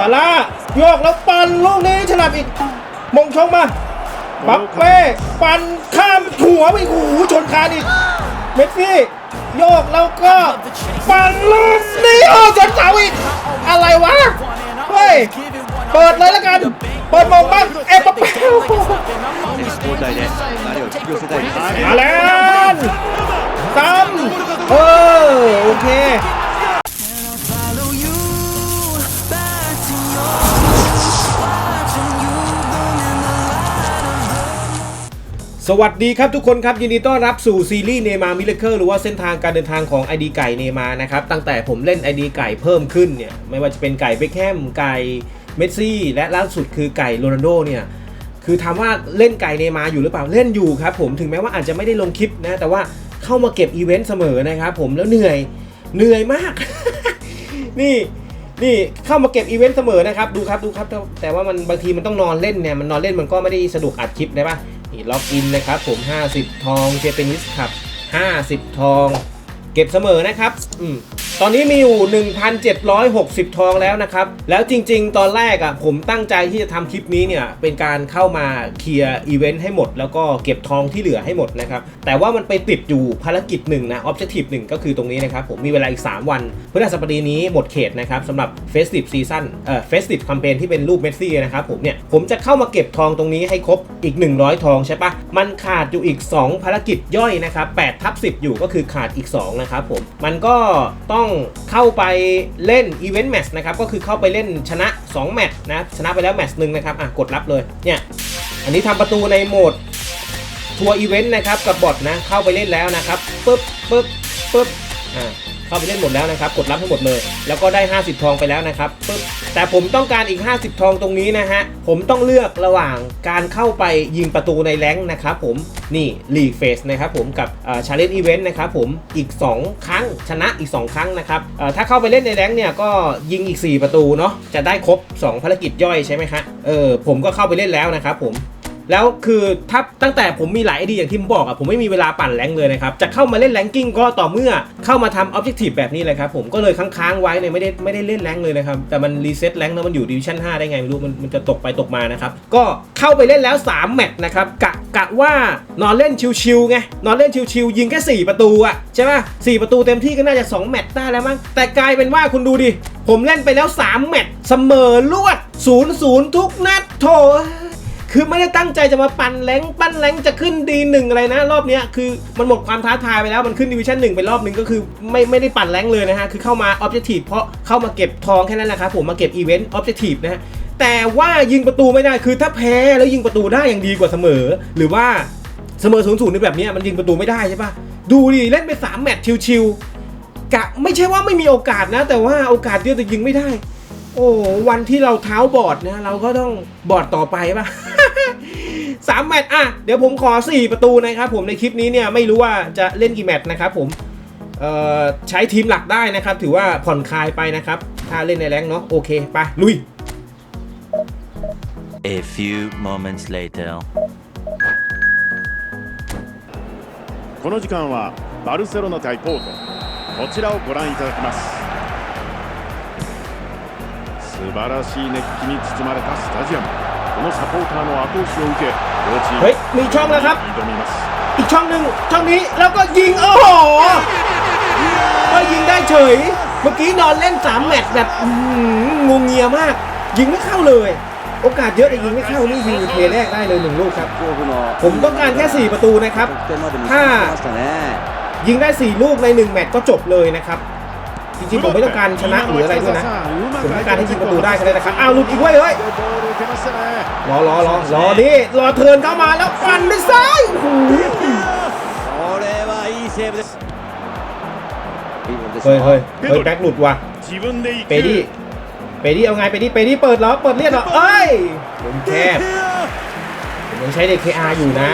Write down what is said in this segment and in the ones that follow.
ซาร่าโยกแล้วปั่นลูกนี้ฉลับอีก มงชงมาบักเป้ปั่นข้ามหัวไปหูชนคานอีกเมสซี่โยกแล้วก็ปั่นลูกนี้โอ้ชนเสาอีก อะไรวะเฮ้ยเปิดเลยแล้วกันเปิดมองบ้างเอปเปลมาแล้วซ้ำเออโอเค สวัสดีครับทุกคนครับ ยินดีต้อนรับสู่ซีรีส์เนมามิเลเ r หรือว่าเส้นทางการเดินทางของ ID ไก่เนมานะครับตั้งแต่ผมเล่น ID ไก่เพิ่มขึ้นเนี่ยไม่ว่าจะเป็นไก่เบคแฮมไก่เมสซี่ และล่าสุดคือไก่โรนัลโดเนี่ยคือถามว่าเล่นไก่เนมาอยู่หรือเปล่าเล่นอยู่ครับผมถึงแม้ว่าอาจจะไม่ได้ลงคลิปนะแต่ว่าเข้ามาเก็บอีเวนต์เสมอนะครับผมแล้วเหนื่อยเหนื่อยมาก นี่นี่เข้ามาเก็บอีเวนต์เสมอนะครับดูครับดูครับแต่แต่ว่ามันบางทีมันต้องนอนเล่นเนี่ยมันนอนเล่นมันก็ไม่ได้สะดวกอัดคลิปได้ปะ นี่ล็อกอินนะครับผม 50 ทองเจเปนิสครับ 50 ทอง เก็บเสมอนะครับ อืม ตอนนี้มีอยู่ 1,760 ทองแล้วนะครับ แล้วจริงๆ ตอนแรกอะ่ะผมตั้งใจที่จะทำคลิปนี้เนี่ย เป็นการเข้ามาเคลียร์อีเวนต์ให้หมด แล้วก็เก็บทองที่เหลือให้หมดนะครับ แต่ว่ามันไปติดอยู่ภารกิจหนึ่งนะออบเจ i v e หนึ่งก็คือตรงนี้นะครับ ผมมีเวลาอีก 3 วันพฤหัสบดีนี้หมดเขตนะครับสำหรับ Festive Season เอ่อ Festive Campaign ที่เป็นรูปเมสซี่นะครับผมเนี่ยผมจะเข้ามาเก็บทองตรงนี้ให้ครบอีก 100 ทองใช่ปะมันขาดอยู่อีก 2 ภารกิจย่อยนะครับ8ทับ10 อยู่ก็คือขาดอีก2นะครับผมมันก็ต้ององเข้าไปเล่นอีเวนต์แมตช์นะครับก็คือเข้าไปเล่นชนะ 2 แมตช์นะชนะไปแล้วแมตช์หนึ่งนะครับอะกดรับเลยเนี่ยอันนี้ทำประตูในโหมดทัวร์อีเวนต์นะครับกับบอทนะเข้าไปเล่นแล้วนะครับปึ๊บปึ๊บปึ๊บอ่า เข้าไปเล่นหมดแล้วนะครับ กดรับให้งหมดเลย แล้วก็ได้ 50 ทองไปแล้วนะครับปึ๊บแต่ผมต้องการอีก 50 ทองตรงนี้นะฮะ ผมต้องเลือกระหว่างการเข้าไปยิงประตูในแรงนะครับผม นี่ลีกเฟสนะครับผมกับชาเลนจ์อีเวนต์นะครับผม อีก 2 ครั้งชนะอีก 2 ครั้งนะครับเอ่อถ้าเข้าไปเล่นในแรงเนี่ยก็ยิงอีก 4 ประตูเนาะ จะได้ครบ 2 ภารกิจย่อยใช่ไหมฮะ เออผมก็เข้าไปเล่นแล้วนะครับผม แล้วคือถ้าตั้งแต่ผมมีหลายไอเดียอย่างที่ผมบอกอะผมไม่มีเวลาปั่นแรงเลยนะครับจะเข้ามาเล่นแรงกิ้งก็ต่อเมื่อเข้ามาทำออบเจกตีฟแบบนี้เลยครับผมก็เลยค้างๆไว้เนี่ยไม่ได้ไม่ได้เล่นแรงเลยนะครับแต่มันรีเซ็ตแรงแล้วมันอยู่ดิวิชั่น5ได้ไงไม่รู้มันมันจะตกไปตกมานะครับก็เข้าไปเล่นแล้ว 3 แมตช์นะครับกะกะว่านอนเล่นชิวๆไงนอนเล่นชิวๆยิงแค่ 4 ประตูอะใช่ป่ะสประตูเต็มที่ก็น่าจะ2แมตช์ได้แล้วมั้งแต่กลายเป็นว่าคุณดูดิผมเล่นไปแล้ว 3 แมตช์เสมอลวด0-0ทุกนัดโถ คือไม่ได้ตั้งใจจะมาปั่นแรงปั้นแรงจะขึ้นดีหนึ่งอะไรนะ รอบเนี้ยคือมันหมดความท้าทายไปแล้วมันขึ้นดิวิชั่นหนึ่งไปรอบหนึ่งก็คือไม่ไม่ได้ปั่นแรงเลยนะฮะคือเข้ามาออบเจ t ทีฟเพราะเข้ามาเก็บทองแค่นั้นแหละครับผมมาเก็บอีเวนต์ออบเจ t ทีฟนะฮะแต่ว่ายิงประตูไม่ได้คือถ้าแพ้แล้วยิงประตูได้ยังดีกว่าเสมอ หรือว่าเสมอศูนย์ศูนย์ในแบบนี้มันยิงประตูไม่ได้ใช่ปะดูดิเล่นไปสามแมตช์ชิวๆกะไม่ใช่ว่าไม่มีโอกาสนะ แต่ว่าโอกาสเดียวแต่ยิงไม่ได้ โอ้วันที่เราเท้าบอดนะ เราก็ต้องบอดต่อไปปะ สามแมตช์อ่ะ เดี๋ยวผมขอ 4 ประตูนะครับผมในคลิปนี้เนี่ยไม่รู้ว่าจะเล่นกี่แมตช์นะครับผมเอ่อใช้ทีมหลักได้นะครับ ถือว่าผ่อนคลายไปนะครับ ถ้าเล่นในแรงค์เนาะโอเค ไป ลุย A few moments later この時間はバルセロナ対ポートこちらをご覧いただきます素晴らしい熱気に包まれたスタジアムこ のサポーターの後押しを受け両チーム เฮ้ยมีช่องแล้วครับ 挑みます อีกช่องหนึ่งช่องนี้แล้วก็ยิง โอ้โหก็ยิงได้เฉย เมื่อกี้นอนเล่น 3 แมตช์แบบอื้อหืองงเงียมาก ยิงไม่เข้าเลย โอกาสเยอะแต่ยิงไม่เข้านี่ยิงเทแรกได้เลยหนึ่งลูกครับ 恐怖の ผมต้องการแค่ 4 ประตูนะครับ 得点まで導きはましたね ยิงได้ 4 ลูกใน 1 แมตช์ก็จบเลยนะครับ จริงๆผมไม่ต้องการชนะหรืออะไรด้วนะผมต้องการให้ยิงประตูได้แค่นั้ะครับอ้าวหลุดอีกเว้ยเฮ้ยรอรอรอรอนี่รอเทินเข้ามาแล้วฟันด้วยซ้ายโอ้โหเฮ้ยเฮ้ยเฮ้ยแบ็กหลุดว่ะเปดี้เปดี้เอาไงเปดี้เปดี้เปิดเหรอเปิดเลียดเหรอเอ้ยผมแคบผมยังใช้เด็กเคอาอยู่นะ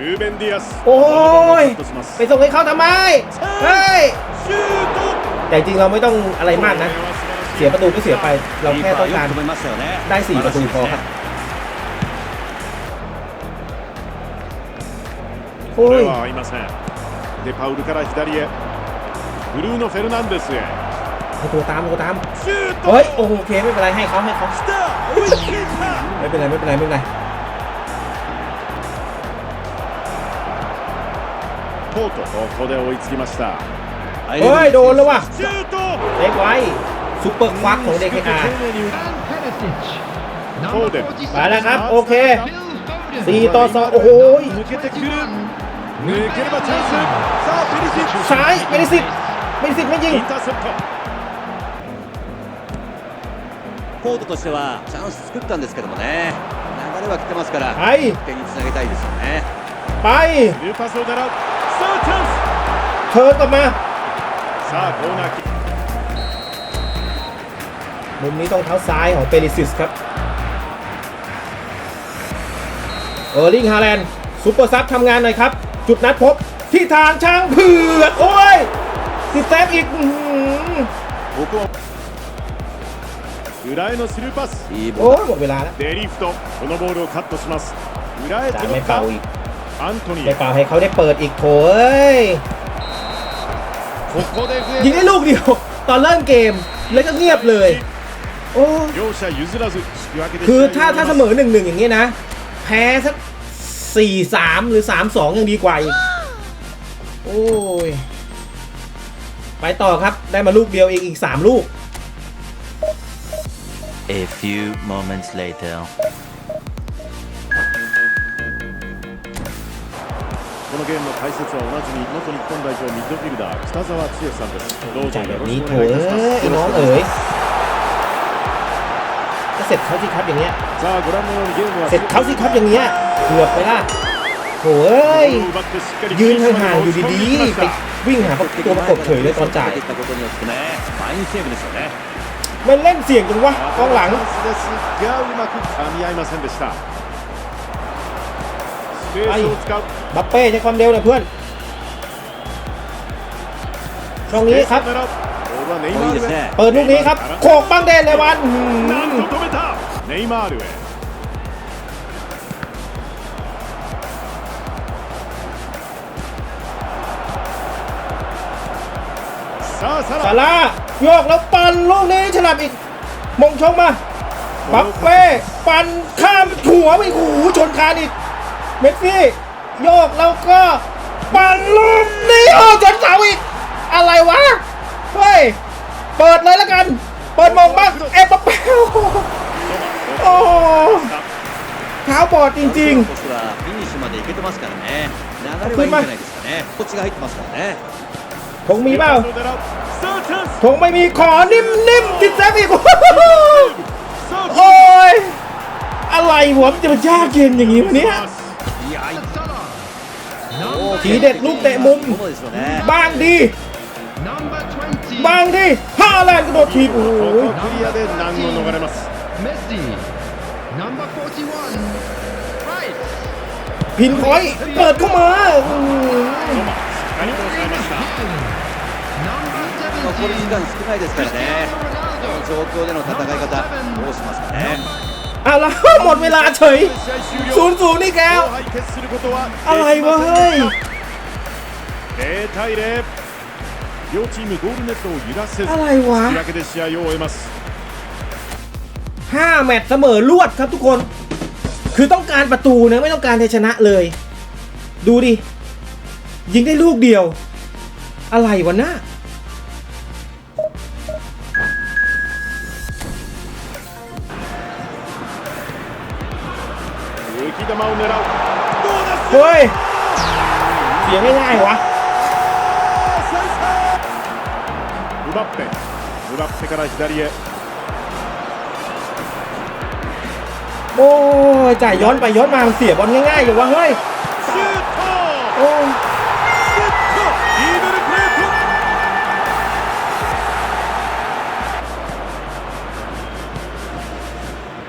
ルーベン・ディアスโอ้ยไปส่งให้เขาทำไมเฮ้ยแต่จริงเราไม่ต้องอะไรมากนะ เสียประตูก็เสียไป เราแค่ต้องการได้ 4 ประตูพอครับโอ้ยデパウลから左へブルーノ・フェルナンデスへตัวตามตัวตามเฮ้ยโอเคไม่เป็นไรให้เขาให้เขาไม่เป็นไรไม่เป็นไรไม่เป็นไร コートここで追いつきました アイ เฮ้ยโดนแล้วว่ะ シュート เล็กไว้ซุปเปอร์ควักของ DKR 丁寧に打 And Perisic. フォーデン Number มาแล้วครับ 47. โอเค Phil Foden. สี่ต่อสองโอ้โห 抜けてくる抜ければチャンスさあペリシッチ ซ้ายไม่ได้สิทธิ์ไม่ได้สิทธิ์ไม่ยิง インターセプトフォードとしてはチャンス作ったんですけどもね流れは来てますから ไป 点につなげたいですよね ไป ニューパスを狙うさあチャン เทิร์นกลับมา スさあコーナーキック มุมนี้ต้องเท้าซ้ายของเปริซิสครับเออร์ลิงฮาแลนด์ซูเปอร์ซับทำงานหน่อยครับ จุดนัดพบที่ทางช้างเผือกโอ้ยติดแซฟอีกอื้อหือ ここは裏へのスルーパスいいボ โอ้ ール ยหมดเวลาแล้ว デリフトこのボールをカットします裏へ แต่ 届 ไม่ く เป่า か อีก アントニ ได้เปล่าให้เขาได้เปิดอีกโถเอ้ยยิงได้ลูกเดียว ตอนเริ่มเกมแล้วก็เงียบเลย โอ้คือถ้าถ้าเสมอหนึ่งหนึ่งอย่างนี้นะ แพ้สักสี่สามหรือสามสองยังดีกว่าอีก โอ้ย ไปต่อครับได้มาลูกเดียวเองอีกสามลูก A few moments later のゲームの解説はおなじみ元日本代表ミッドフィルダー北澤剛さんですどうぞよろしくお願いいたしますเสร็จเขาที่ครับอย่างเงี้ยเสร็จเขาที่ครับอย่างเงี้ยเกือบไปละโถ่อยยืนห่างๆอยู่ดีๆไปวิ่งหาตัวประกบเฉยเลยตอนจ่ายมันเล่นเสี่ยงจังวะกองหลัง ไปบัปเป้ใช้ความเร็วนะเพื่อนช่องนี้ครับเปิดลูกนี้ครับ โขกปั้งเดนเลยวันเนย์มาร์ซาลาโยกแล้วปันลูกนี้ฉลับอีก มงช่องมา บัปเป้ ปันข้ามหัวไปหูชนคานอีก เมสซี่โยกแล้วก็ปันลูมนี่โอ้จนเสาอีก อะไรวะ เฮ้ย เปิดเลยละกัน เปิดมองบ้างเอ็ปเปลโอ้เท้าบอดจริงๆขึ้นมาคงมีเปล่าผมไม่มีขอนิ่มๆติดแซฟอีกโอ้ยอะไรหัวมันจะมายากเกมอย่างนี้วะเนี่ย ทีเด็ดลูกเตะมุม そうですよね บ้างดี Number 20. บ้างดีฮาแลนด์กระโดดทีบโอ้โห ここクリアで難を逃れます Messi. Number 41. Right. พินพอยต์เปิดเข้ามาอืม しっかりと抑えました Number 残り時間 17. 少ないですからね Cristiano この Ronaldo. 状況での戦い方どうしますかね อะไรหมดเวลาเฉยศูนย์ศูนย์นี่แกอะไรวะเฮ้ยอะไรวะห้าแมตช์เสมอรวดครับทุกคน คือต้องการประตูนะไม่ต้องการชนะเลย ดูดิ ยิงได้ลูกเดียว อะไรวะนะ้า สียง่ายๆวะ ムバッペムバッペから左へ โอ้ยจ่ายย้อนไปย้อนมามันเสียบอลง่ายๆอยู่วะเฮ้ย シュート โอ้ย イーグルプレート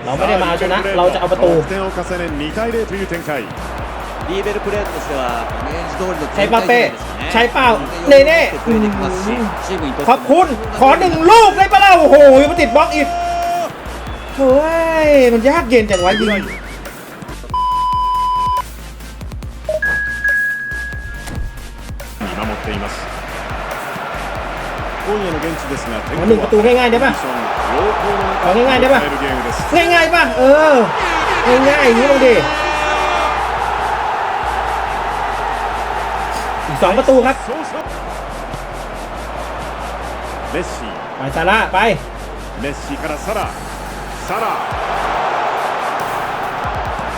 เราไม่ได้มาเอาชนะ เราจะเอาประตู 得点を重ね2対0という展開 リーベルプレートとしてはイメージ通りの ใช้ปาเป้ ですかね ใช้เปล่า เน่ เน่ เน่ เน่ プレーできますしチームにとって ขอบคุณ ขอหนึ่งลูกได้ปะเล่าโอ้โหมันติดบล็อกอีกเฮ้ย มันยากเย็นจังวะยิง 見守っています 今夜の現地ですが天 ขอหนึ่งประตูง่ายๆได้ปะ 良好の ของ่ายๆได้ปะ 迎えるゲームです ง่ายๆป่ะ เออ ง่ายๆอย่างนี้ลงดิ อีกสองประตูครับ そうそうメッシ ไปซาร่าไป メッシからサラサラ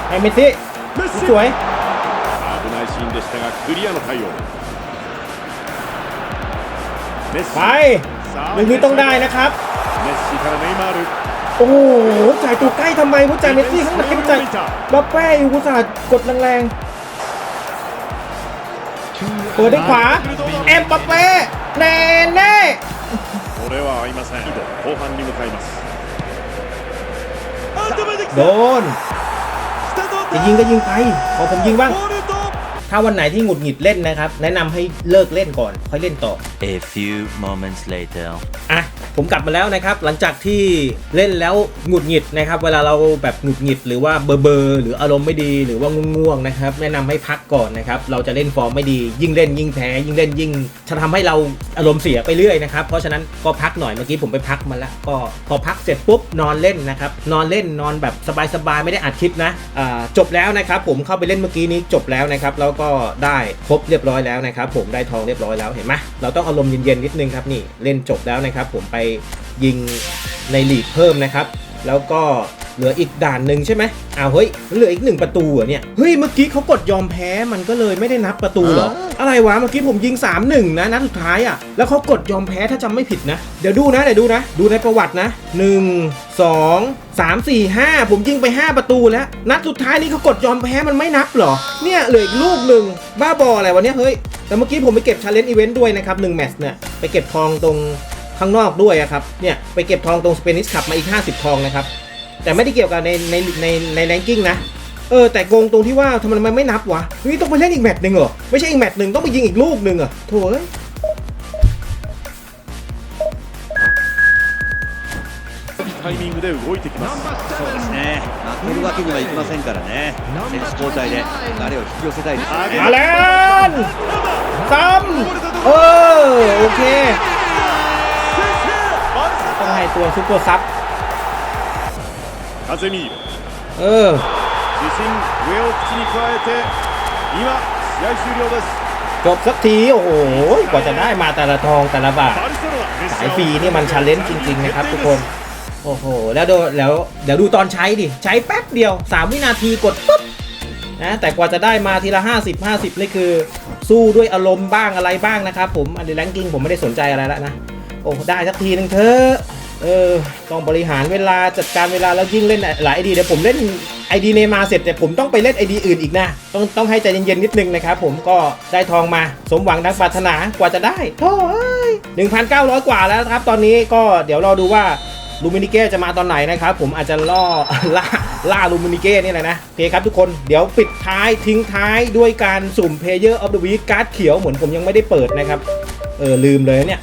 ให้เมสซี่ メッシ สวย 危ないシーンでしたがクリアの対応メッシ ไป さあ หนึ่งนี้ต้องได้นะครับ メッシからネイマール โอ้โหจ่ายตัวใกล้ทำไมผู้จ่ายเมสซี่ข้างในผู้จ่ายบัปเป้อยู่กุศาห์กดแรงๆ เปิดด้วยขวา เอ็มบัปเป้แน่แน่ これは合いません後半に向かいます โดน จะยิงก็ยิงไป ขอผมยิงบ้าง ถ้าวันไหนที่หงุดหงิดเล่นนะครับ แนะนำให้เลิกเล่นก่อน ค่อยเล่นต่อ A few moments later. อะผมกลับมาแล้วนะครับ หลังจากที่เล่นแล้วหงุดหงิดนะครับ เวลาเราแบบหงุดหงิดหรือว่าเบอร์เบอร์หรืออารมณ์ไม่ดีหรือว่าง่วงๆนะครับ แนะนำให้พักก่อนนะครับ เราจะเล่นฟอร์มไม่ดี ยิ่งเล่นยิ่งแพ้ ยิ่งเล่นยิ่งจะทำให้เราอารมณ์เสียไปเรื่อยนะครับ เพราะฉะนั้นก็พักหน่อยเมื่อกี้ผมไปพักมาแล้วก็พอพักเสร็จปุ๊บนอนเล่นนะครับ นอนเล่นนอนแบบสบายๆไม่ได้อัดคลิปนะอ่าจบแล้วนะครับ ผมเข้าไปเล่นเมื่อกี้นี้จบแล้วนะครับแล้วก็ได้ครบเรียบร้อยแล้วนะครับผมได้ทองเรียบร้อยแล้วเห็นไหมเราต้องอารมณ์เย็นๆนิดนึงครับนี่เล่นจบแล้วนะครับผมไปยิงในลีกเพิ่มนะครับ แล้วก็ เหลืออีกด่านหนึ่งใช่ไหมอ้าวเฮ้ยเหลืออีกหนึ่งประตูเหรอเนี่ยเฮ้ยเมื่อกี้เขากดยอมแพ้มันก็เลยไม่ได้นับประตูเหรออะไรวะเมื่อกี้ผมยิง 3 1 นะนัดสุดท้ายอะแล้วเขากดยอมแพ้ถ้าจำไม่ผิดนะ เดี๋ยวดูนะเดี๋ยวดูนะ ดูในประวัตินะ 1 2 3 4 5 ผมยิงไป 5 ประตูแล้ว นัดสุดท้ายนี่เขากดยอมแพ้มันไม่นับเหรอ เนี่ยเหลืออีกลูกหนึ่งบ้าบออะไรวะเนี่ยเฮ้ยแต่เมื่อกี้ผมไปเก็บชาเลนจ์อีเวนต์ด้วยนะครับ1แมตช์เนี่ยไปเก็บทองตรงข้างนอกด้วยอะครับเนี่ยไปเก็บทองตรงสเปนิสขับมาอีก 50 ทองนะครับ แต่ไม่ได้เกี่ยวกับในในในในแรงกิ้งนะ เออแต่โกงตรงที่ว่าทำไมมันไม่นับวะนี่ต้องไปเล่นอีกแมตช์หนึ่งเหรอ ไม่ใช่อีกแมตช์หนึ่งต้องไปยิงอีกลูกหนึ่งเหรอโถ่เอ้ย タイミングで動いてきます Number そうです seven. ね負けるわけにはいきませんからね選手交代で誰を引き寄せたいですよ มา ね แล้วซ้ำเออโอเค ต้องให้ตัวซุปเปอร์ซับ カゼミーロ เออ 自信上を口に加えて今試合終了です จบสักที โอ้โห กว่าจะได้มาแต่ละทองแต่ละบาท バルセロナ สายฟรีนี่มันชาเลนจ์จริง ๆ นะครับทุกคน โอ้โห แล้วดูแล้วเดี๋ยวดูตอนใช้ดิ ใช้แป๊บเดียว 3 วินาทีกดปุ๊บนะ แต่กว่าจะได้มาทีละ 50 50 นี่คือ สู้ด้วยอารมณ์บ้างอะไรบ้างนะครับผม อันนี้แรงกิ้งผมไม่ได้สนใจอะไรแล้วนะ โอ้ ได้สักทีหนึงเถอะ เออต้องบริหารเวลาจัดการเวลาแล้วยิ่งเล่นหลายไอดีเดี๋ยวผมเล่นไอดีเนมาเสร็จแต่ผมต้องไปเล่นไอดีอื่นอีกนะ ต้องต้องให้ใจเย็นๆนิดนึงนะครับผมก็ได้ทองมาสมหวังดังปรารถนากว่าจะได้โธ่เอ้ย1,900กว่าแล้วครับ ตอนนี้ก็เดี๋ยวรอดูว่าลูมินิเก้จะมาตอนไหนนะครับ ผมอาจจะล่อล่าล่าลูมินิเก้นี่แหละนะโอเคครับทุกคนเดี๋ยวปิดท้ายทิ้งท้ายด้วยการสุ่ม Player of the Week การ์ดเขียวเหมือนผมยังไม่ได้เปิดนะครับ เออลืมเลยเนี่ย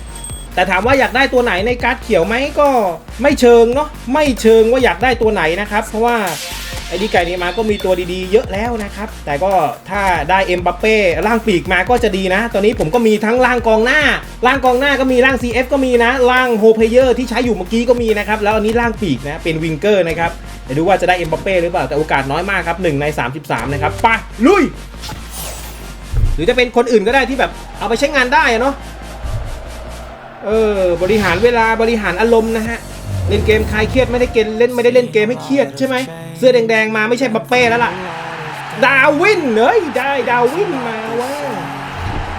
แต่ถามว่าอยากได้ตัวไหนในการ์ดเขียวไหมก็ไม่เชิงเนาะไม่เชิงว่าอยากได้ตัวไหนนะครับ เพราะว่าไอ้ดีไก่นี้มาก็มีตัวดีๆ เยอะแล้วนะครับ แต่ก็ถ้าได้เอ็มบัปเป้ร่างปีกมาก็จะดีนะ ตอนนี้ผมก็มีทั้งร่างกองหน้าร่างกองหน้าก็มีร่าง CF ก็มีนะร่างโฮเพเยอร์ที่ใช้อยู่เมื่อกี้ก็มีนะครับ แล้วอันนี้ร่างปีกนะเป็นวิงเกอร์นะครับเดี๋ยวดูว่าจะได้เอ็มบัปเป้หรือเปล่าแต่โอกาสน้อยมากครับ1ใน 33 นะครับไปลุย หรือจะเป็นคนอื่นก็ได้ที่แบบเอาไปใช้งานได้เนาะ เออบริหารเวลาบริหารอารมณ์นะฮะเล่นเกมคลายเครียดไม่ได้เกมเล่นไม่ได้เล่นเกมให้เครียดใช่ไหมเสื้อแดงๆมาไม่ใช่บัปเป้แล้วล่ะ ดาวินเฮ้ยได้ดาวินมาว่า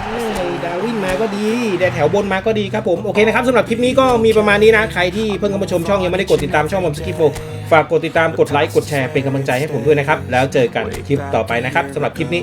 เฮ้ดาวินมาก็ดีได้แถวบนมาก็ดีครับผมโอเคนะครับสำหรับคลิปนี้ก็มีประมาณนี้นะใครที่เพิ่งเข้ามาชมช่องยังไม่ได้กดติดตามช่องผมสกิปโฟฝากกดติดตามกดไลค์กดแชร์เป็นกำลังใจให้ผมด้วยนะครับแล้วเจอกันคลิปต่อไปนะครับสำหรับคลิปนี้